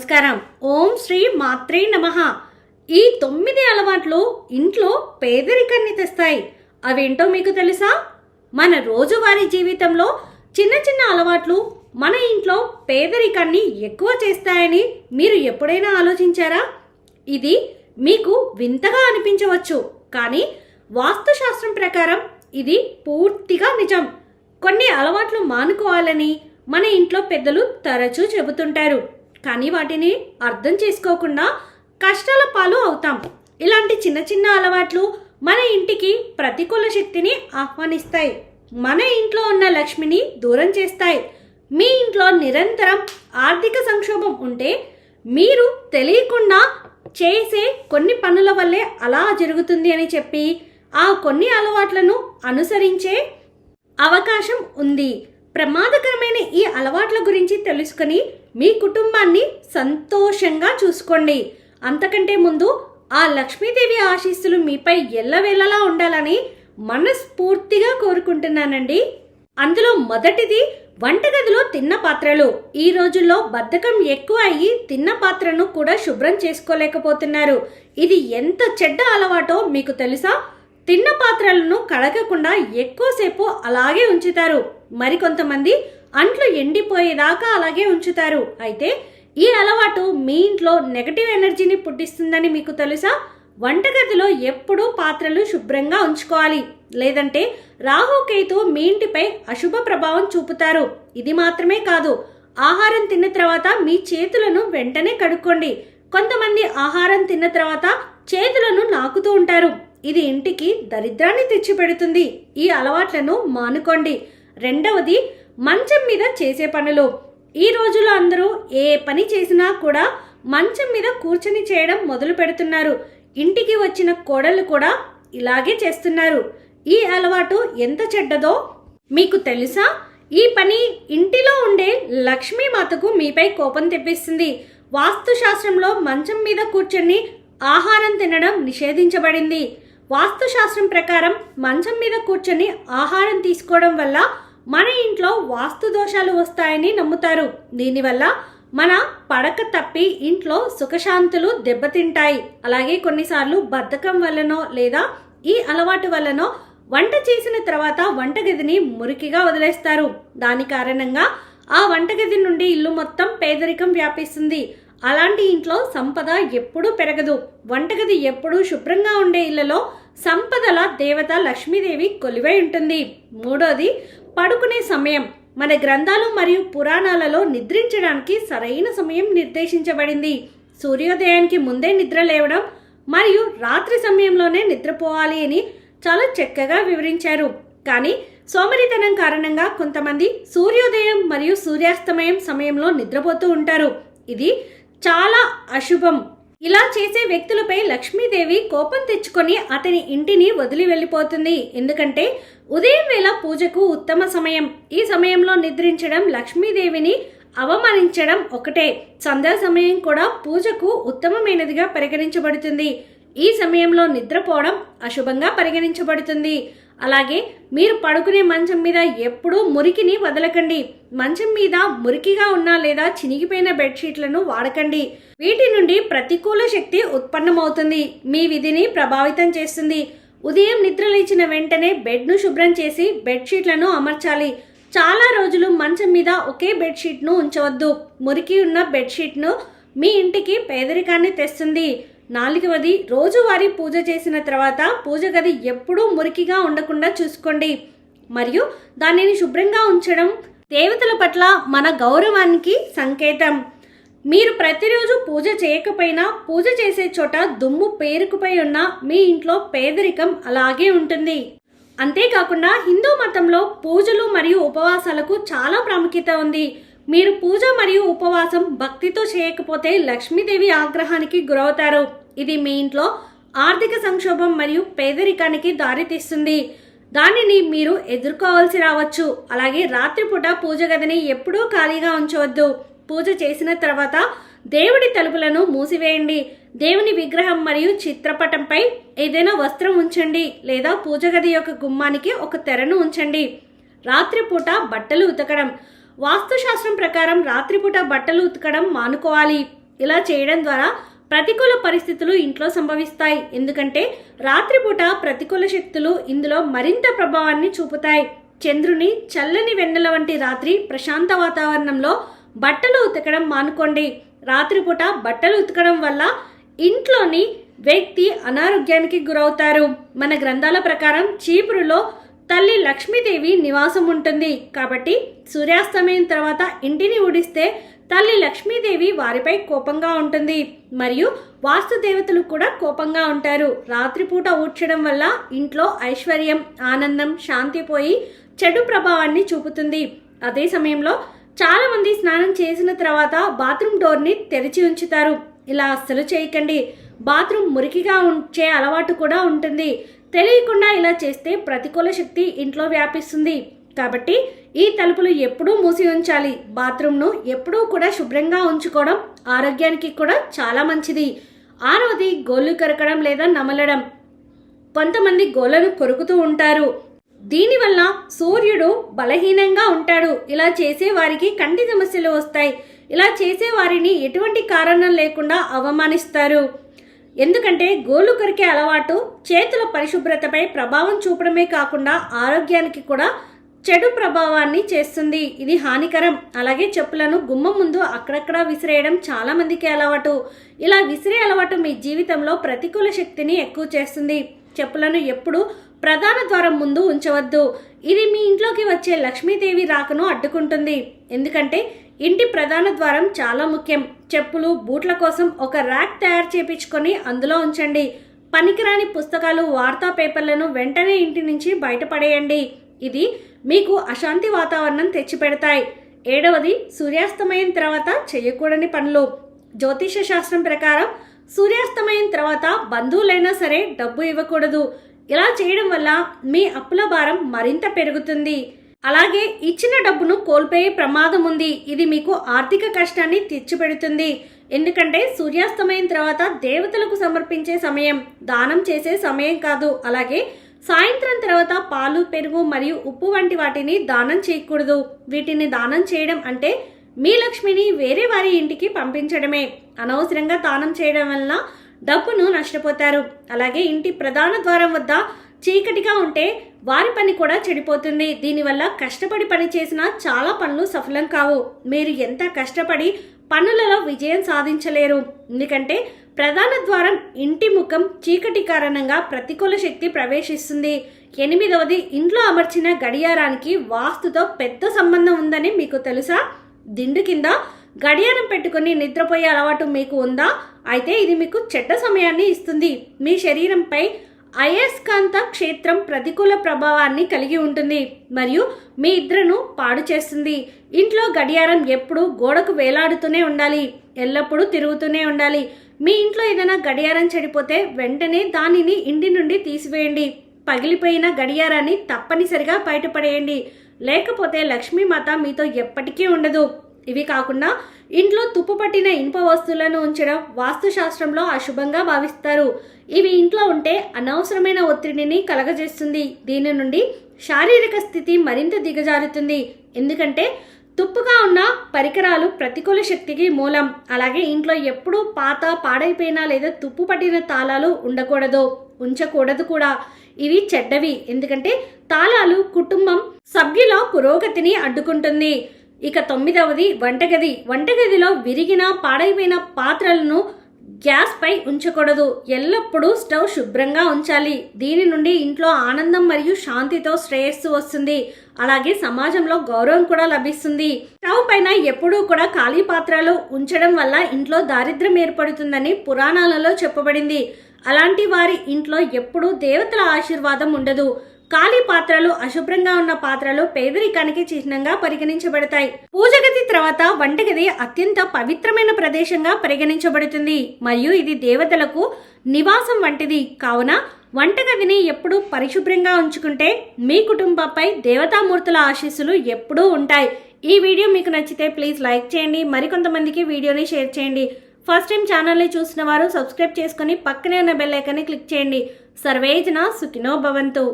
నమస్కారం. ఓం శ్రీ మాత్రే నమ. ఈ తొమ్మిది అలవాట్లు ఇంట్లో పేదరికాన్ని తెస్తాయి. అవేంటో మీకు తెలుసా? మన రోజువారీ జీవితంలో చిన్న చిన్న అలవాట్లు మన ఇంట్లో పేదరికాన్ని ఎక్కువ చేస్తాయని మీరు ఎప్పుడైనా ఆలోచించారా? ఇది మీకు వింతగా అనిపించవచ్చు. కానీ వాస్తుశాస్త్రం ప్రకారం ఇది పూర్తిగా నిజం. కొన్ని అలవాట్లు మానుకోవాలని మన ఇంట్లో పెద్దలు తరచూ చెబుతుంటారు. కానీ వాటిని అర్థం చేసుకోకుండా కష్టాల పాలు అవుతాం. ఇలాంటి చిన్న చిన్న అలవాట్లు మన ఇంటికి ప్రతికూల శక్తిని ఆహ్వానిస్తాయి. మన ఇంట్లో ఉన్న లక్ష్మిని దూరం చేస్తాయి. మీ ఇంట్లో నిరంతరం ఆర్థిక సంక్షోభం ఉంటే మీరు తెలియకుండా చేసే కొన్ని పనుల వల్లే అలా జరుగుతుంది అని చెప్పి ఆ కొన్ని అలవాట్లను అనుసరించే అవకాశం ఉంది. ప్రమాదకరమైన ఈ అలవాట్ల గురించి తెలుసుకొని మీ కుటుంబాన్ని సంతోషంగా చూసుకోండి. అంతకంటే ముందు ఆ లక్ష్మీదేవి ఆశీస్సులు మీపై ఎల్లవేళలా ఉండాలని మనస్ఫూర్తిగా కోరుకుంటున్నానండి. అందులో మొదటిది వంటగదిలో తిన్న పాత్రలు. ఈ రోజుల్లో బద్ధకం ఎక్కువ అయ్యి తిన్న పాత్రను కూడా శుభ్రం చేసుకోలేకపోతున్నారు. ఇది ఎంత చెడ్డ అలవాటో మీకు తెలుసా? తిన్న పాత్రలను కడగకుండా ఎక్కువసేపు అలాగే ఉంచుతారు. మరికొంతమంది అంట్లు ఎండిపోయేదాకా అలాగే ఉంచుతారు. అయితే ఈ అలవాటు మీ ఇంట్లో నెగటివ్ ఎనర్జీని పుట్టిస్తుందని మీకు తెలుసా? వంటగదిలో ఎప్పుడూ పాత్రలు శుభ్రంగా ఉంచుకోవాలి. లేదంటే రాహుకేతు మీ ఇంటిపై అశుభ ప్రభావం చూపుతారు. ఇది మాత్రమే కాదు. ఆహారం తిన్న తర్వాత మీ చేతులను వెంటనే కడుక్కోండి. కొంతమంది ఆహారం తిన్న తర్వాత చేతులను నాకుతూ ఉంటారు. ఇది ఇంటికి దరిద్రాన్ని తెచ్చిపెడుతుంది. ఈ అలవాట్లను మానుకోండి. రెండవది మంచం మీద చేసే పనులు. ఈ రోజుల్లో అందరూ ఏ పని చేసినా కూడా మంచం మీద కూర్చొని చేయడం మొదలు పెడుతున్నారు. ఇంటికి వచ్చిన కోడలు కూడా ఇలాగే చేస్తున్నారు. ఈ అలవాటు ఎంత చెడ్డదో మీకు తెలుసా? ఈ పని ఇంటిలో ఉండే లక్ష్మీమాతకు మీపై కోపం తెప్పిస్తుంది. వాస్తుశాస్త్రంలో మంచం మీద కూర్చొని ఆహారం తినడం నిషేధించబడింది. వాస్తుశాస్త్రం ప్రకారం మంచం మీద కూర్చొని ఆహారం తీసుకోవడం వల్ల మన ఇంట్లో వాస్తు దోషాలు వస్తాయని నమ్ముతారు. దీనివల్ల మన పడక తప్పి ఇంట్లో సుఖశాంతులు దెబ్బతింటాయి. అలాగే కొన్నిసార్లు బద్ధకం వల్లనో లేదా ఈ అలవాటు వల్లనో వంట చేసిన తర్వాత వంటగదిని మురికిగా వదిలేస్తారు. దాని కారణంగా ఆ వంటగది నుండి ఇల్లు మొత్తం పేదరికం వ్యాపిస్తుంది. అలాంటి ఇంట్లో సంపద ఎప్పుడూ పెరగదు. వంటగది ఎప్పుడూ శుభ్రంగా ఉండే ఇళ్ళలో సంపదల దేవత లక్ష్మీదేవి కొలివై ఉంటుంది. మూడోది పడుకునే సమయం మన గ్రంథాలు మరియు పురాణాలలో నిద్రించడానికి సరైన సమయం నిర్దేశించబడింది. సూర్యోదయానికి ముందే నిద్ర లేవడం మరియు రాత్రి సమయంలోనే నిద్రపోవాలి అని చాలా చక్కగా వివరించారు. కానీ సోమరితనం కారణంగా కొంతమంది సూర్యోదయం మరియు సూర్యాస్తమయం సమయంలో నిద్రపోతూ ఉంటారు. ఇది చాలా అశుభం. ఇలా చేసే వ్యక్తులపై లక్ష్మీదేవి కోపం తెచ్చుకొని అతని ఇంటిని వదిలి వెళ్ళిపోతుంది. ఎందుకంటే ఉదయం వేళ పూజకు ఉత్తమ సమయం. ఈ సమయంలో నిద్రించడం లక్ష్మీదేవిని అవమానించడం ఒకటే. సంధ్యా సమయం కూడా పూజకు ఉత్తమమైనదిగా పరిగణించబడుతుంది. ఈ సమయంలో నిద్రపోవడం అశుభంగా పరిగణించబడుతుంది. అలాగే మీరు పడుకునే మంచం మీద ఎప్పుడూ మురికిని వదలకండి. మంచం మీద మురికిగా ఉన్న లేదా చినిగిపోయిన బెడ్షీట్లను వాడకండి. వీటి నుండి ప్రతికూల శక్తి ఉత్పన్నమవుతుంది. మీ విధిని ప్రభావితం చేస్తుంది. ఉదయం నిద్రలేచిన వెంటనే బెడ్ను శుభ్రం చేసి బెడ్షీట్లను అమర్చాలి. చాలా రోజులు మంచం మీద ఒకే బెడ్షీట్ను ఉంచవద్దు. మురికి ఉన్న బెడ్షీట్ను మీ ఇంటికి పేదరికాన్ని తెస్తుంది. నాలుగవది రోజువారీ పూజ చేసిన తర్వాత పూజ గది ఎప్పుడూ మురికిగా ఉండకుండా చూసుకోండి. మరియు దానిని శుభ్రంగా ఉంచడం దేవతల పట్ల మన గౌరవానికి సంకేతం. మీరు ప్రతిరోజు పూజ చేయకపోయినా పూజ చేసే చోట దుమ్ము పేరుకుపోయి ఉన్న మీ ఇంట్లో పేదరికం అలాగే ఉంటుంది. అంతేకాకుండా హిందూ మతంలో పూజలు మరియు ఉపవాసాలకు చాలా ప్రాముఖ్యత ఉంది. మీరు పూజ మరియు ఉపవాసం భక్తితో చేయకపోతే లక్ష్మీదేవి ఆగ్రహానికి గురవుతారు. ఇది మీ ఇంట్లో ఆర్థిక సంక్షోభం మరియు పేదరికానికి దారితీస్తుంది. దానిని మీరు ఎదుర్కోవాల్సి రావచ్చు. అలాగే రాత్రిపూట పూజ గదిని ఎప్పుడూ ఖాళీగా ఉంచవద్దు. పూజ చేసిన తర్వాత దేవుడి తలుపులను మూసివేయండి. దేవుని విగ్రహం మరియు చిత్రపటంపై ఏదైనా వస్త్రం ఉంచండి లేదా పూజ గది యొక్క గుమ్మానికి ఒక తెరను ఉంచండి. రాత్రిపూట బట్టలు ఉతకడం. వాస్తుశాస్త్రం ప్రకారం రాత్రిపూట బట్టలు ఉతకడం మానుకోవాలి. ఇలా చేయడం ద్వారా ప్రతికూల పరిస్థితులు ఇంట్లో సంభవిస్తాయి. ఎందుకంటే రాత్రిపూట ప్రతికూల శక్తులు ఇందులో మరింత ప్రభావాన్ని చూపుతాయి. చంద్రుని చల్లని వెన్నెల వంటి రాత్రి ప్రశాంత వాతావరణంలో బట్టలు ఉతకడం మానుకోండి. రాత్రిపూట బట్టలు ఉతకడం వల్ల ఇంట్లోని వ్యక్తి అనారోగ్యానికి గురవుతారు. మన గ్రంథాల ప్రకారం చీపురులో తల్లి లక్ష్మీదేవి నివాసం ఉంటుంది. కాబట్టి సూర్యాస్తమయం తర్వాత ఇంటిని ఊడిస్తే తల్లి లక్ష్మీదేవి వారిపై కోపంగా ఉంటుంది. మరియు వాస్తు దేవతలు కూడా కోపంగా ఉంటారు. రాత్రిపూట ఊడ్చడం వల్ల ఇంట్లో ఐశ్వర్యం ఆనందం శాంతి పోయి చెడు ప్రభావాన్ని చూపుతుంది. అదే సమయంలో చాలా మంది స్నానం చేసిన తర్వాత బాత్రూమ్ డోర్ని తెరిచి ఉంచుతారు. ఇలా అస్సలు చేయకండి. బాత్రూమ్ మురికిగా ఉంచే అలవాటు కూడా ఉంటుంది. తెలియకుండా ఇలా చేస్తే ప్రతికూల శక్తి ఇంట్లో వ్యాపిస్తుంది. కాబట్టి ఈ తలుపులు ఎప్పుడూ మూసి ఉంచాలి. బాత్రూమ్ను ఎప్పుడూ కూడా శుభ్రంగా ఉంచుకోవడం ఆరోగ్యానికి కూడా చాలా మంచిది. ఆరవది గోళ్ళు కరకడం లేదా నమలడం. కొంతమంది గోళ్ళను కొరుకుతూ ఉంటారు. దీనివల్ల సూర్యుడు బలహీనంగా ఉంటాడు. ఇలా చేసే వారికి కంటి సమస్యలు వస్తాయి. ఇలా చేసే వారిని ఎటువంటి కారణం లేకుండా అవమానిస్తారు. ఎందుకంటే గోళ్ళు కొరికే అలవాటు చేతుల పరిశుభ్రతపై ప్రభావం చూపడమే కాకుండా ఆరోగ్యానికి కూడా చెడు ప్రభావాన్ని చేస్తుంది. ఇది హానికరం. అలాగే చెప్పులను గుమ్మం ముందు అక్కడక్కడ విసిరేయడం చాలా మందికి అలవాటు. ఇలా విసిరే అలవాటు మీ జీవితంలో ప్రతికూల శక్తిని ఎక్కువ చేస్తుంది. చెప్పులను ఎప్పుడు ప్రధాన ద్వారం ముందు ఉంచవద్దు. ఇది మీ ఇంట్లోకి వచ్చే లక్ష్మీదేవి రాకను అడ్డుకుంటుంది. ఎందుకంటే ఇంటి ప్రధాన ద్వారం చాలా ముఖ్యం. చెప్పులు బూట్ల కోసం ఒక ర్యాక్ తయారు చేపించుకొని అందులో ఉంచండి. పనికిరాని పుస్తకాలు వార్తా పేపర్లను వెంటనే ఇంటి నుంచి బయటపడేయండి. ఇది మీకు అశాంతి వాతావరణం తెచ్చిపెడతాయి. ఏడవది సూర్యాస్తమయం తర్వాత చేయకూడని పనులు. జ్యోతిష శాస్త్రం ప్రకారం సూర్యాస్తమయం తర్వాత బంధువులైనా సరే డబ్బు ఇవ్వకూడదు. ఇలా చేయడం వల్ల మీ అప్పుల భారం మరింత పెరుగుతుంది. అలాగే ఇచ్చిన డబ్బును కోల్పోయే ప్రమాదం ఉంది. ఇది మీకు ఆర్థిక కష్టాన్ని తెచ్చిపెడుతుంది. ఎందుకంటే సూర్యాస్తమయం తర్వాత దేవతలకు సమర్పించే సమయం దానం చేసే సమయం కాదు. అలాగే సాయంత్రం తర్వాత పాలు పెరుగు మరియు ఉప్పు వంటి వాటిని దానం చేయకూడదు. వీటిని దానం చేయడం అంటే మీ లక్ష్మిని వేరే వారి ఇంటికి పంపించడమే. అనవసరంగా దానం చేయడం వల్ల డబ్బును నష్టపోతారు. అలాగే ఇంటి ప్రధాన ద్వారం వద్ద చీకటిగా ఉంటే వారి పని కూడా చెడిపోతుంది. దీనివల్ల కష్టపడి పని చేసిన చాలా పనులు సఫలం కావు. మీరు ఎంత కష్టపడి పనులలో విజయం సాధించలేరు. ఎందుకంటే ప్రధాన ద్వారం ఇంటి ముఖం చీకటి కారణంగా ప్రతికూల శక్తి ప్రవేశిస్తుంది. ఎనిమిదవది ఇంట్లో అమర్చిన గడియారానికి వాస్తుతో పెద్ద సంబంధం ఉందని మీకు తెలుసా? దిండు కింద గడియారం పెట్టుకుని నిద్రపోయే అలవాటు మీకు ఉందా? అయితే ఇది మీకు చెడ్డ సమయాన్ని ఇస్తుంది. మీ శరీరంపై అయస్కాంత క్షేత్రం ప్రతికూల ప్రభావాన్ని కలిగి ఉంటుంది మరియు మీ ఇద్దరును పాడు చేస్తుంది. ఇంట్లో గడియారం ఎప్పుడు గోడకు వేలాడుతూనే ఉండాలి ఎల్లప్పుడూ తిరుగుతూనే ఉండాలి. మీ ఇంట్లో ఏదైనా గడియారం చెడిపోతే వెంటనే దానిని ఇంటి నుండి తీసివేయండి. పగిలిపోయిన గడియారాన్ని తప్పనిసరిగా బయటపడేయండి. లేకపోతే లక్ష్మీమాత మీతో ఎప్పటికీ ఉండదు. ఇవి కాకుండా ఇంట్లో తుప్పు పట్టిన ఇనుప వస్తువులను ఉంచడం వాస్తుశాస్త్రంలో అశుభంగా భావిస్తారు. ఇవి ఇంట్లో ఉంటే అనవసరమైన ఒత్తిడిని కలగజేస్తుంది. దీని నుండి శారీరక స్థితి మరింత దిగజారుతుంది. ఎందుకంటే తుప్పుగా ఉన్న పరికరాలు ప్రతికూల శక్తికి మూలం. అలాగే ఇంట్లో ఎప్పుడూ పాత పాడైపోయిన లేదా తుప్పు పట్టిన తాళాలు ఉండకూడదు ఉంచకూడదు కూడా. ఇవి చెడ్డవి. ఎందుకంటే తాళాలు కుటుంబం సభ్యుల పురోగతిని అడ్డుకుంటుంది. ఇక తొమ్మిదవది వంటగది. వంటగదిలో విరిగిన పాడైపోయిన పాత్రలను గ్యాస్ పై ఉంచకూడదు. ఎల్లప్పుడూ స్టవ్ శుభ్రంగా ఉంచాలి. దీని నుండి ఇంట్లో ఆనందం మరియు శాంతితో శ్రేయస్సు వస్తుంది. అలాగే సమాజంలో గౌరవం కూడా లభిస్తుంది. స్టవ్ పైన ఎప్పుడూ కూడా ఖాళీ పాత్రలు ఉంచడం వల్ల ఇంట్లో దారిద్ర్యం ఏర్పడుతుందని పురాణాలలో చెప్పబడింది. అలాంటి వారి ఇంట్లో ఎప్పుడూ దేవతల ఆశీర్వాదం ఉండదు. ఖాళీ పాత్రలు అశుభ్రంగా ఉన్న పాత్రలు పేదరికానికి చిహ్నంగా పరిగణించబడతాయి. పూజగది తర్వాత వంటగది అత్యంత పవిత్రమైన ప్రదేశంగా పరిగణించబడుతుంది. మరియు ఇది దేవతలకు నివాసం వంటిది. కావున వంటగదిని ఎప్పుడూ పరిశుభ్రంగా ఉంచుకుంటే మీ కుటుంబంపై దేవతామూర్తుల ఆశీస్సులు ఎప్పుడూ ఉంటాయి. ఈ వీడియో మీకు నచ్చితే ప్లీజ్ లైక్ చేయండి. మరికొంతమందికి వీడియోని షేర్ చేయండి. ఫస్ట్ టైం ఛానల్ని చూసిన వారు సబ్స్క్రైబ్ చేసుకుని పక్కనే ఉన్న బెల్ ఐకాన్ని క్లిక్ చేయండి. సర్వేజన సుఖినో భవంతు.